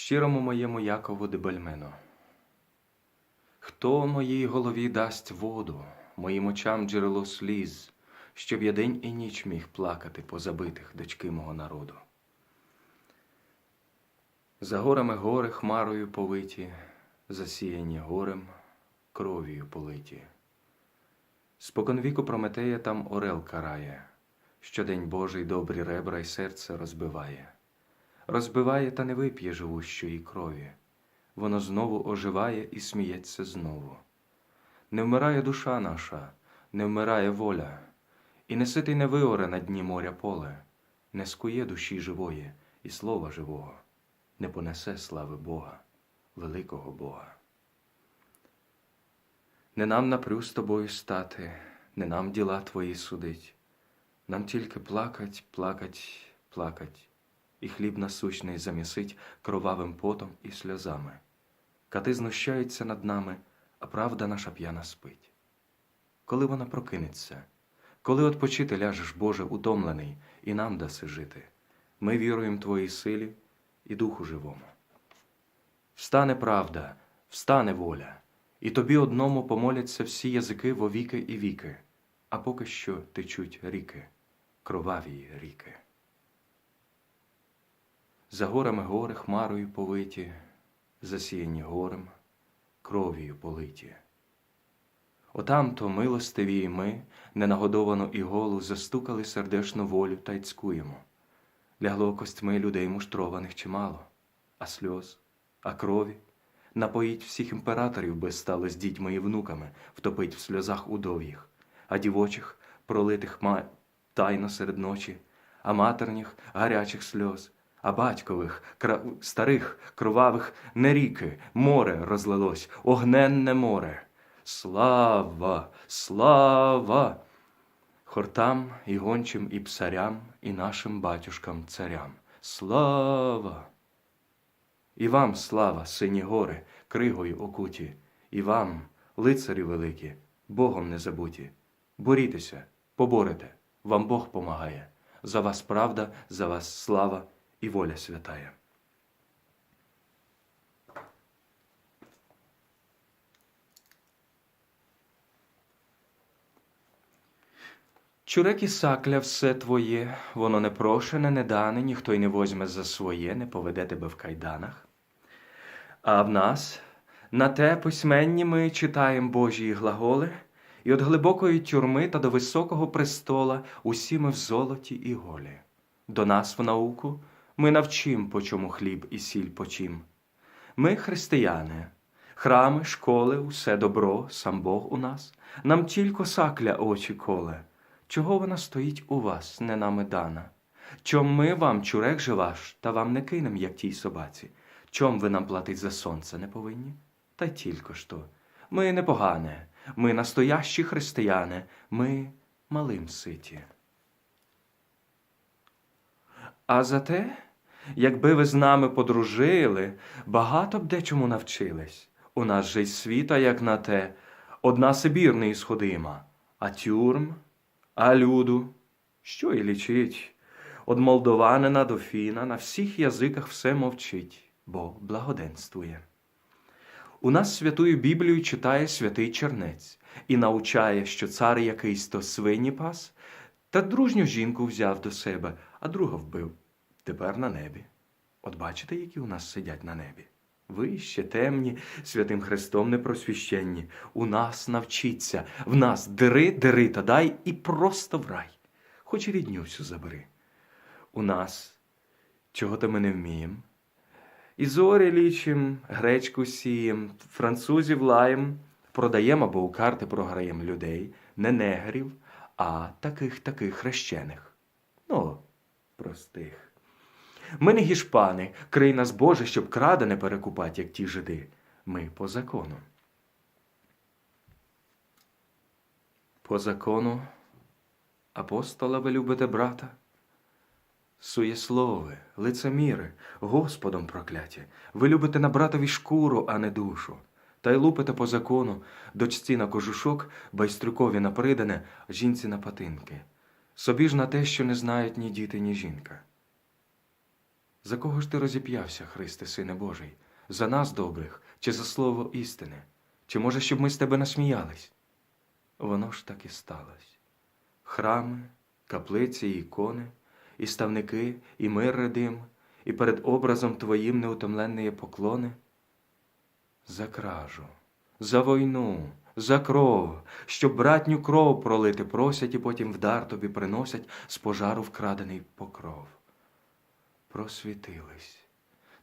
щирому моєму Якову Дебельмену. Хто моїй голові дасть воду, моїм очам джерело сліз, щоб я день і ніч міг плакати по забитих дочки мого народу. За горами гори хмарою повиті, засіяні горем, кров'ю политі. Споконвіку Прометея там орел карає, щодень Божий добрі ребра й серце розбиває. Розбиває та не вип'є живущої крові, воно знову оживає і сміється знову. Не вмирає душа наша, не вмирає воля, і не ситий не виоре на дні моря поле, не скує душі живої і слова живого, не понесе слави Бога, великого Бога. Не нам напрю з тобою стати, не нам діла твої судить, нам тільки плакать, плакать, плакать, і хліб насущний замісить кровавим потом і сльозами. Кати знущаються над нами, а правда наша п'яна спить. Коли вона прокинеться, коли odpoчити ляжеш, Боже, утомлений, і нам даси жити, ми віруємо Твоїй силі і Духу живому. Встане правда, встане воля, і тобі одному помоляться всі язики во віки і віки, а поки що течуть ріки, кроваві ріки. За горами гори хмарою повиті, засіяні горем, кров'ю политі. Отам-то милостиві й ми, ненагодовану і голу, застукали сердешну волю та й цькуємо. Лягло костьми людей муштрованих чимало, а сльоз, а крові. Напоїть всіх імператорів би стали з дітьми і внуками, втопить в сльозах удов'їх, а дівочих, пролитих ма... тайно серед ночі, а матерніх гарячих сльоз, а батькових, кра... старих, кровавих не ріки, море розлилось, огненне море. Слава, слава! Хортам і гончим, і псарям, і нашим батюшкам царям. Слава! І вам слава, сині гори, кригою окуті, і вам, лицарі великі, Богом не забуті. Борітеся, поборете, вам Бог помагає. За вас правда, за вас слава і воля святая. Чурек і сакля все твоє, воно не прошене, не дане, ніхто й не возьме за своє, не поведе тебе в кайданах. А в нас на те письменні ми читаєм Божії глаголи, і от глибокої тюрми та до високого престола усі ми в золоті і голі. До нас в науку ми навчим, по чому хліб і сіль почим. Ми християни, храми, школи, усе добро, сам Бог у нас, нам тільки сакля очі коле. Чого вона стоїть у вас, не нами дана? Чом ми вам чурек же ваш, та вам не кинем, як тій собаці? Чом ви нам платить за сонце не повинні? Та й тільки ж то. Ми непогане, ми настоящі християни, ми малим ситі. А зате, якби ви з нами подружили, багато б дечому навчились. У нас же й світа, як на те, одна Сибір не ісходима, а тюрм, а люду, що й лічить. Од молдованина до фіна на всіх язиках все мовчить, бо благоденствує. У нас святую Біблію читає святий чернець і научає, що цар якийсь то свині пас, та дружню жінку взяв до себе, а друга вбив. Тепер на небі. От бачите, які у нас сидять на небі? Ви ще темні, святим Христом непросвященні. У нас навчіться, в нас дири, дири та дай і просто в рай. Хоч і рідню всю забери. У нас чого то ми не вміємо. І зорі лічим, гречку сієм, французів лаєм, продаємо або у карти програєм людей, не негрів, а таких таких хрещених. Ну, простих. Ми не гішпани, крий нас Боже, щоб крада не перекупать, як ті жиди. Ми по закону. По закону апостола ви любите брата? Суєслови, лицеміри, Господом прокляті, ви любите на братові шкуру, а не душу. Та й лупите по закону, дочці на кожушок, байстрюкові на придане, жінці на патинки. Собі ж на те, що не знають ні діти, ні жінка. За кого ж ти розіп'явся, Христе, Сине Божий? За нас добрих, чи за слово істини? Чи може, щоб ми з тебе насміялись? Воно ж так і сталося. Храми, каплиці і ікони, і ставники, і мир редим, і перед образом твоїм неутомленні поклони. За кражу, за війну, за кров, щоб братню кров пролити просять і потім в дар тобі приносять з пожару вкрадений покров. Просвітились.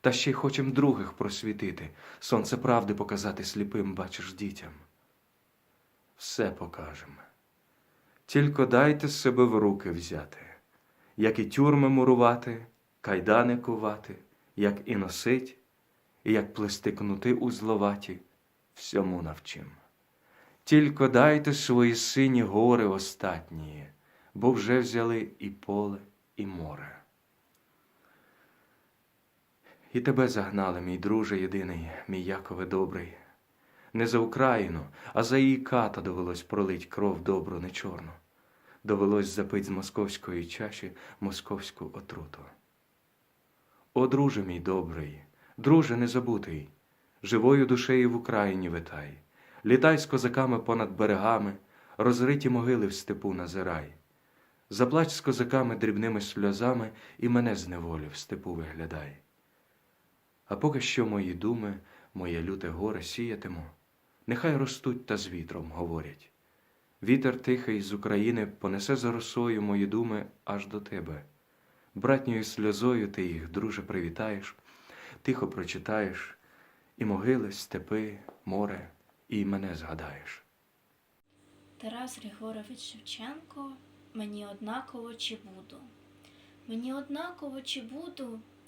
Та ще й хочем других просвітити, сонце правди показати сліпим, бачиш дітям. Все покажемо. Тільки дайте себе в руки взяти, як і тюрми мурувати, кайдани кувати, як і носить, і як плести кнути узловаті, всьому навчим. Тільки дайте свої сині гори остатні, бо вже взяли і поле, і море. І тебе загнали, мій друже єдиний, мій Якове добрий. Не за Україну, а за її ката довелось пролить кров добру, не чорну. Довелось запить з московської чаші московську отруту. О, друже мій добрий, друже незабутий, живою душею в Україні витай, літай з козаками понад берегами, розриті могили в степу назирай. Заплач з козаками дрібними сльозами і мене з неволі в степу виглядай. А поки що мої думи, моє люте горе сіятиму, нехай ростуть та з вітром говорять. Вітер тихий з України понесе за росою мої думи аж до тебе. Братньою сльозою ти їх, друже, привітаєш, тихо прочитаєш, і могили, степи, море, і мене згадаєш. Тарас Григорович Шевченко Мені однаково чи буду. Мені однаково чи буду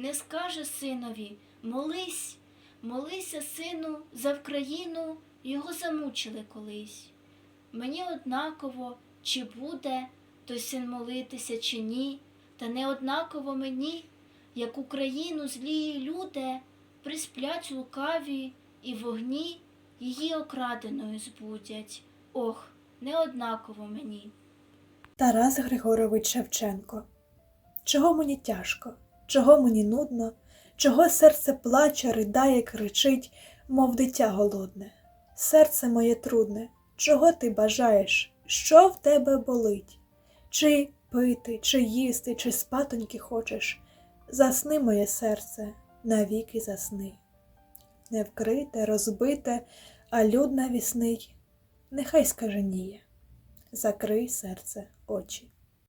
не скаже синові молись, молися, сину, за Вкраїну, його замучили колись. Мені однаково, чи буде той син молитися, чи ні, та не однаково мені, як Україну злії люди присплять лукаві і вогні її окраденою збудять. Ох, не однаково мені. Тарас Григорович Шевченко. Чого мені тяжко, чого мені нудно, чого серце плаче, ридає, кричить, мов дитя голодне. Серце моє трудне, чого ти бажаєш, що в тебе болить? Чи пити, чи їсти, чи спатоньки хочеш? Засни, моє серце, навіки засни. Не вкрите, розбите, а люд навісний, нехай скаженіє. Закрий серце очі.